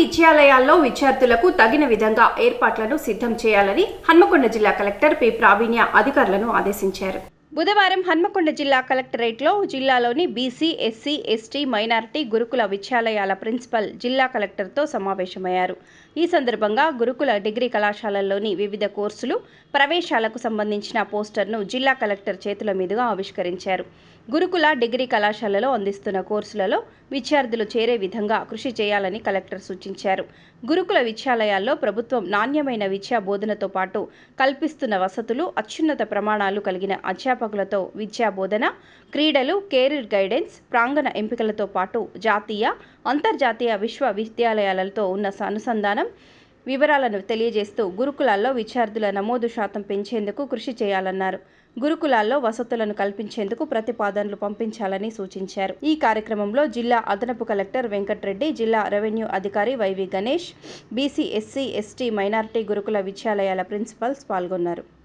విద్యాలయాల్లో విద్యార్థులకు తగిన విధంగా ఏర్పాట్లను సిద్ధం చేయాలని హన్మకొండ జిల్లా కలెక్టర్ పి. ప్రావీణ్య అధికారులను ఆదేశించారు. బుధవారం హన్మకొండ జిల్లా కలెక్టరేట్లో జిల్లాలోని బీసీ ఎస్సీ ఎస్టీ మైనారిటీ గురుకుల విద్యాలయాల ప్రిన్సిపల్ జిల్లా కలెక్టర్తో సమావేశమయ్యారు. ఈ సందర్భంగా గురుకుల డిగ్రీ కళాశాలల్లోని వివిధ కోర్సులు ప్రవేశాలకు సంబంధించిన పోస్టర్ను జిల్లా కలెక్టర్ చేతుల మీదుగా ఆవిష్కరించారు. గురుకుల డిగ్రీ కళాశాలలో అందిస్తున్న కోర్సులలో విద్యార్థులు చేరే విధంగా కృషి చేయాలని కలెక్టర్ సూచించారు. గురుకుల విద్యాలయాల్లో ప్రభుత్వం నాణ్యమైన విద్యా బోధనతో పాటు కల్పిస్తున్న వసతులు అత్యున్నత ప్రమాణాలు కలిగిన అధ్యాపక అధ్యాపకులతో విద్యా బోధన క్రీడలు కెరీర్ గైడెన్స్ ప్రాంగణ ఎంపికలతో పాటు జాతీయ అంతర్జాతీయ విశ్వవిద్యాలయాలతో ఉన్న అనుసంధానం వివరాలను తెలియజేస్తూ గురుకులాల్లో విద్యార్థుల నమోదు శాతం పెంచేందుకు కృషి చేయాలన్నారు. గురుకులాల్లో వసతులను కల్పించేందుకు ప్రతిపాదనలు పంపించాలని సూచించారు. ఈ కార్యక్రమంలో జిల్లా అదనపు కలెక్టర్ వెంకట్రెడ్డి జిల్లా రెవెన్యూ అధికారి YV Ganesh BC SC ST minority గురుకుల విద్యాలయాల ప్రిన్సిపల్స్ పాల్గొన్నారు.